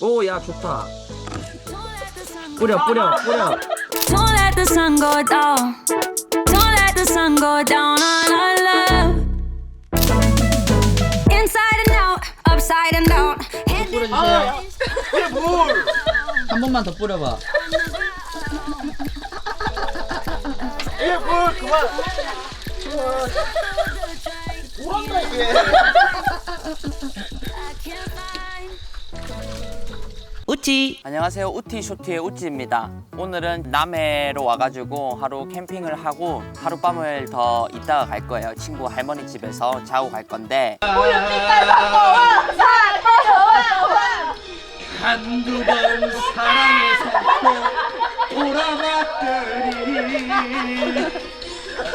오, 야, 좋다. 뿌려, 뿌려, 뿌려. Don't let the sun go down. Don't let the sun go down on our love. Inside and out, upside and down. 뿌려주세요. 그래 뭘? 한 번만 더 뿌려봐. 이게 뭘 그만. 뭐한다 이게? 우찌. 안녕하세요. 우티 쇼티의 우찌입니다. 오늘은 남해로 와가지고 하루 캠핑을 하고 하룻밤을 더 있다가 갈 거예요. 친구 할머니 집에서 자고 갈 건데. 한두 번 사랑해서 돌아봤더니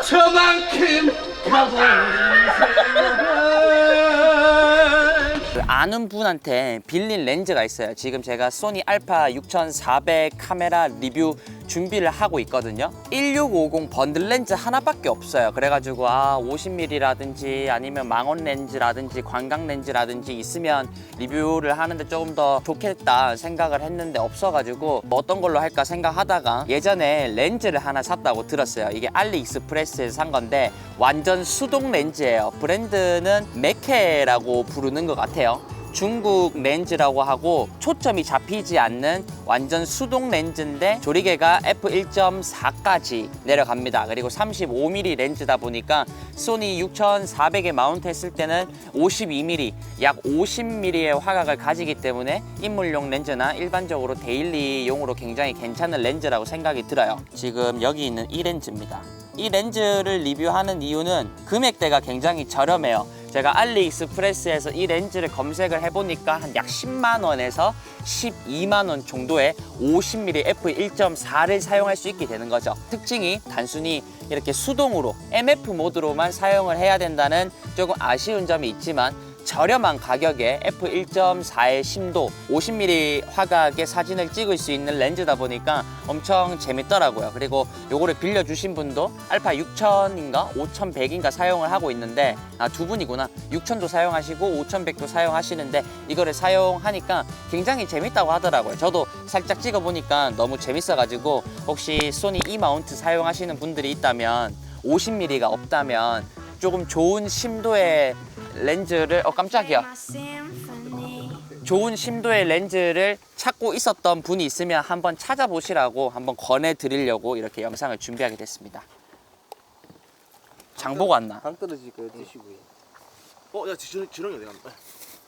저만큼 가버린 세월 그 아는 분한테 빌린 렌즈가 있어요. 지금 제가 소니 알파 6400 카메라 리뷰 준비를 하고 있거든요. 1650 번들 렌즈 하나밖에 없어요. 그래가지고 아 50mm라든지 아니면 망원 렌즈라든지 관광 렌즈라든지 있으면 리뷰를 하는데 조금 더 좋겠다 생각을 했는데 없어가지고 뭐 어떤 걸로 할까 생각하다가 예전에 렌즈를 하나 샀다고 들었어요. 이게 알리익스프레스에서 산 건데 완전 수동 렌즈예요. 브랜드는 메케라고 부르는 것 같아요 중국 렌즈라고 하고 초점이 잡히지 않는 완전 수동 렌즈인데 조리개가 f1.4까지 내려갑니다. 그리고 35mm 렌즈다 보니까 소니 6400에 마운트 했을 때는 52mm, 약 50mm의 화각을 가지기 때문에 인물용 렌즈나 일반적으로 데일리용으로 굉장히 괜찮은 렌즈라고 생각이 들어요. 지금 여기 있는 이 렌즈입니다. 이 렌즈를 리뷰하는 이유는 금액대가 굉장히 저렴해요. 제가 알리익스프레스에서 이 렌즈를 검색을 해보니까 한 약 10만 원에서 12만 원 정도의 50mm f1.4를 사용할 수 있게 되는 거죠. 특징이 단순히 이렇게 수동으로 MF 모드로만 사용을 해야 된다는 조금 아쉬운 점이 있지만 저렴한 가격에 f1.4의 심도 50mm 화각의 사진을 찍을 수 있는 렌즈다 보니까 엄청 재밌더라고요. 그리고 요거를 빌려주신 분도 알파 6000인가 5100인가 사용을 하고 있는데 아 두 분이구나. 6000도 사용하시고 5100도 사용하시는데 이거를 사용하니까 굉장히 재밌다고 하더라고요. 저도 살짝 찍어보니까 너무 재밌어가지고 혹시 소니 E 마운트 사용하시는 분들이 있다면 50mm가 없다면 조금 좋은 심도의 렌즈를 어 깜짝이야 좋은 심도의 렌즈를 찾고 있었던 분이 있으면 한번 찾아보시라고 한번 권해드리려고 이렇게 영상을 준비하게 됐습니다 장보고 왔나? 당 떨어질 거 드시고요. 어, 야 지렁이 지렁이 어디 갔나?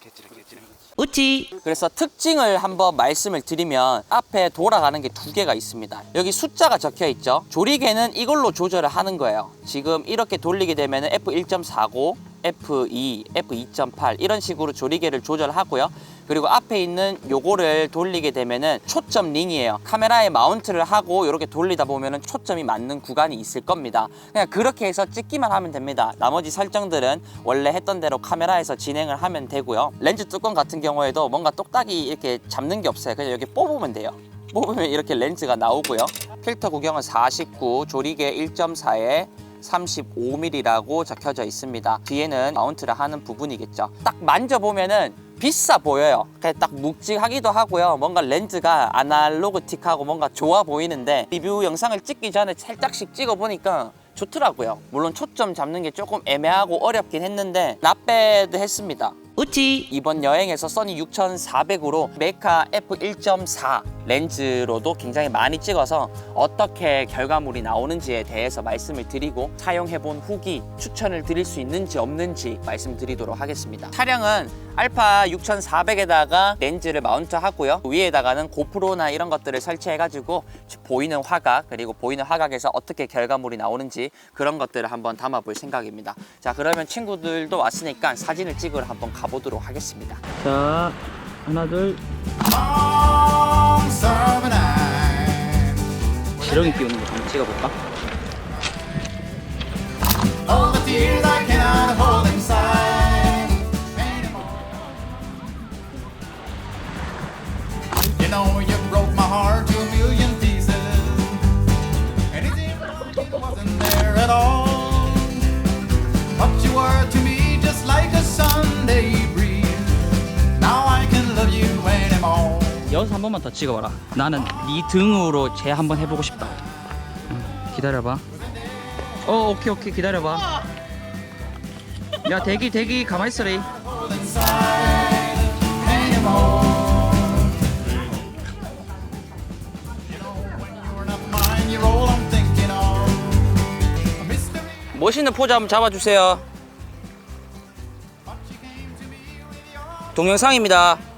개찌르 개찌르. 우찌 그래서 특징을 한번 말씀을 드리면 앞에 돌아가는 게 두 개가 있습니다. 여기 숫자가 적혀 있죠? 조리개는 이걸로 조절을 하는 거예요. 지금 이렇게 돌리게 되면 F1.49 F2, F2.8 이런 식으로 조리개를 조절하고요 그리고 앞에 있는 요거를 돌리게 되면은 초점 링이에요. 카메라에 마운트를 하고 이렇게 돌리다 보면은 초점이 맞는 구간이 있을 겁니다. 그냥 그렇게 해서 찍기만 하면 됩니다. 나머지 설정들은 원래 했던 대로 카메라에서 진행을 하면 되고요. 렌즈 뚜껑 같은 경우에도 뭔가 똑딱이 이렇게 잡는 게 없어요. 그냥 여기 뽑으면 돼요. 뽑으면 이렇게 렌즈가 나오고요. 필터 구경은 49 조리개 1.4에 35mm라고 적혀져 있습니다. 뒤에는 마운트를 하는 부분이겠죠. 딱 만져보면은 비싸 보여요. 그냥 딱 묵직하기도 하고요. 뭔가 렌즈가 아날로그틱하고 뭔가 좋아 보이는데 리뷰 영상을 찍기 전에 살짝씩 찍어보니까 좋더라고요. 물론 초점 잡는 게 조금 애매하고 어렵긴 했는데 나빼도 했습니다. 우찌 이번 여행에서 써니 6400으로 메카 f1.4 렌즈로도 굉장히 많이 찍어서 어떻게 결과물이 나오는지에 대해서 말씀을 드리고 사용해본 후기 추천을 드릴 수 있는지 없는지 말씀드리도록 하겠습니다. 차량은 알파 6400에다가 렌즈를 마운트 하고요. 위에다가는 고프로나 이런 것들을 설치해가지고 보이는 화각 그리고 보이는 화각에서 어떻게 결과물이 나오는지 그런 것들을 한번 담아볼 생각입니다. 자 그러면 친구들도 왔으니까 사진을 찍으러 한번 가보도록 하겠습니다. 자, 하나, 둘. 지렁이 끼우는 거 한번 찍어볼까? 여기서 한 번만 더 찍어봐라. 나는 네 등으로 제 한번 해보고 싶다. 응, 기다려봐. 어, 오케이 오케이 기다려봐. 야 대기 대기 가만 있어라. Mine, you're all I'm thinking of. A mystery. 멋있는 포즈 한번 잡아주세요. 동영상입니다.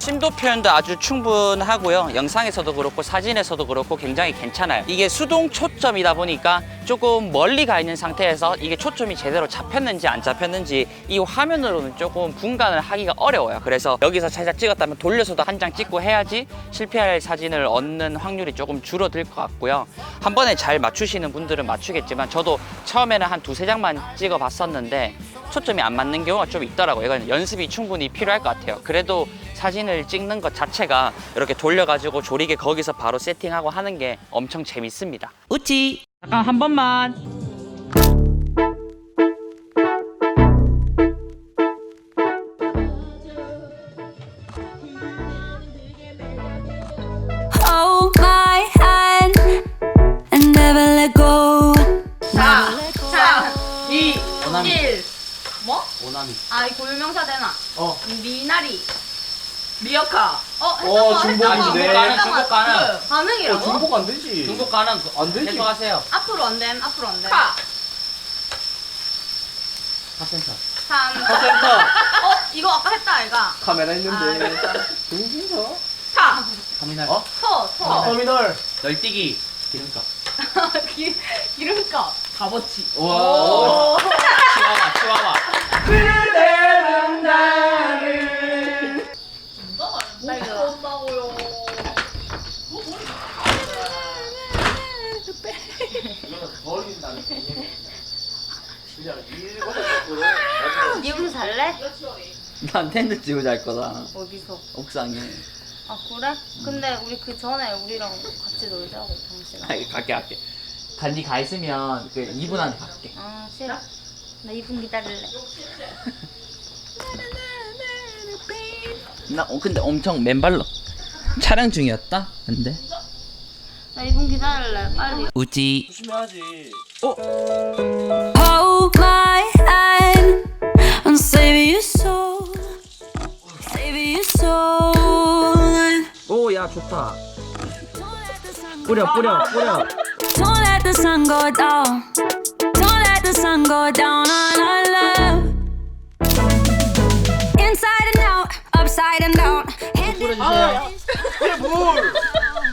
심도 표현도 아주 충분하고요. 영상에서도 그렇고 사진에서도 그렇고 굉장히 괜찮아요. 이게 수동 초점이다 보니까 조금 멀리 가 있는 상태에서 이게 초점이 제대로 잡혔는지 안 잡혔는지 이 화면으로는 조금 분간을 하기가 어려워요. 그래서 여기서 살짝 찍었다면 돌려서도 한 장 찍고 해야지 실패할 사진을 얻는 확률이 조금 줄어들 것 같고요. 한 번에 잘 맞추시는 분들은 맞추겠지만 저도 처음에는 한 두세 장만 찍어 봤었는데 초점이 안 맞는 경우가 좀 있더라고요. 이건 연습이 충분히 필요할 것 같아요. 그래도 사진을 찍는 것 자체가 이렇게 돌려가지고 조리개 거기서 바로 세팅하고 하는 게 엄청 재밌습니다. 우찌 잠깐 한 번만. 뭐? 오나미. 아, 이 고유명사 되나? 어. 미나리. 미역카. 어, 어, 했잖아, 중복인데. 했잖아. 중복 가능. 그, 가능이라고? 중복 안 되지. 중국 가는 안 되지. 계속 하세요. 앞으로 안 됨, 앞으로 안 됨. 카. 카센터. 3. 카센터. 어, 이거 아까 했다, 아이가. 카메라 아, 있는데. 됐다. 중진서. 타. 터미널. 어? 터, 터. 터미널. 널뛰기. 기름값. 기, 기름값. 값어치. 우와. 오. 치와와 치와와. 잘래? 난 텐트 치고 잘 거다. 어디서? 옥상에. 아 그래? 근데 우리 그 전에 우리랑 같이 놀자고 당신 아. 갈게 갈게. 간지 가 있으면 그 2분 안에 갈게. 아 싫어. 나 2분 기다릴래. 나 어, 근데 엄청 맨발로 촬영 중이었다. 근데 나 2분 기다릴래. 빨리. 우지 조심해야지. Hold 야 좋다. 뿌려 뿌려 뿌려. Don't let the sun go down. Don't let the sun go down on our love. Inside and out, upside and down. 뿌려주세요.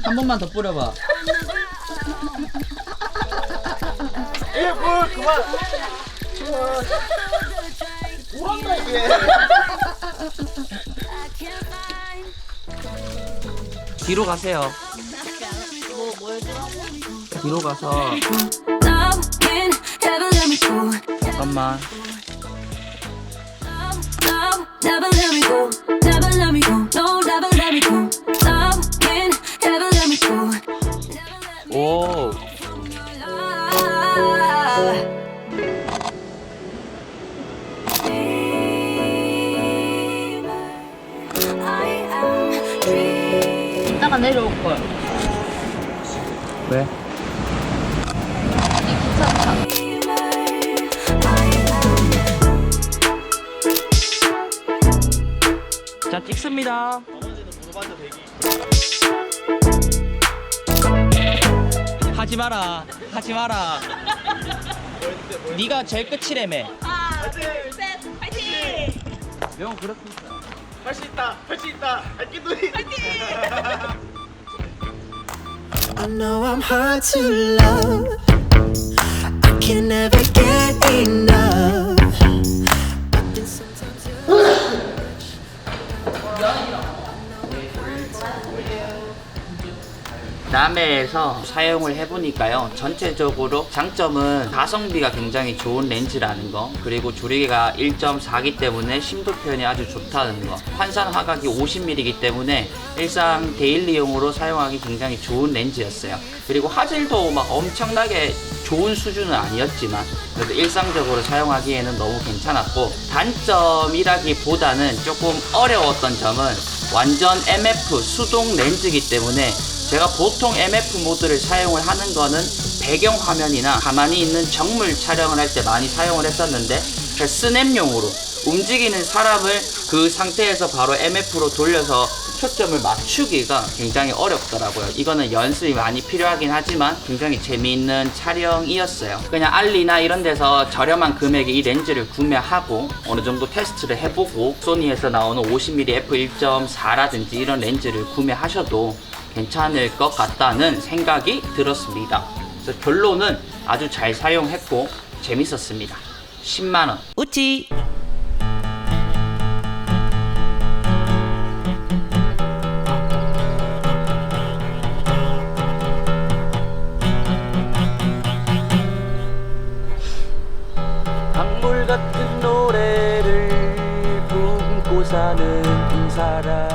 한 번만 더 뿌려봐. 뭘? 그만. 뭐한다 이게. 뒤로 가세요. 뒤로 가서. 잠깐만. Love, 내려올 걸. 왜? 자 찍습니다. 하지 마라. 하지 마라. 네가 제일 끝이래매. 하나, 둘, 셋, 파이팅! 명 그렇습니다. 할 수 있다. 할 수 있다. 알기도이. I know I'm hard to love. I can never get enough. 남해에서 사용을 해보니까요. 전체적으로 장점은 가성비가 굉장히 좋은 렌즈라는 거 그리고 조리개가 1.4기 때문에 심도 표현이 아주 좋다는 거 환산 화각이 50mm이기 때문에 일상 데일리용으로 사용하기 굉장히 좋은 렌즈였어요. 그리고 화질도 막 엄청나게 좋은 수준은 아니었지만 그래도 일상적으로 사용하기에는 너무 괜찮았고 단점이라기보다는 조금 어려웠던 점은 완전 MF 수동 렌즈이기 때문에 제가 보통 MF 모드를 사용을 하는 거는 배경 화면이나 가만히 있는 정물 촬영을 할 때 많이 사용을 했었는데 그 스냅용으로 움직이는 사람을 그 상태에서 바로 MF로 돌려서 초점을 맞추기가 굉장히 어렵더라고요. 이거는 연습이 많이 필요하긴 하지만 굉장히 재미있는 촬영이었어요. 그냥 알리나 이런 데서 저렴한 금액에 이 렌즈를 구매하고 어느 정도 테스트를 해보고 소니에서 나오는 50mm f1.4라든지 이런 렌즈를 구매하셔도 괜찮을 것 같다는 생각이 들었습니다. 그래서 결론은 아주 잘 사용했고 재밌었습니다. 10만 원. 우찌! 강물 같은 노래를 품고 사는 두 사람은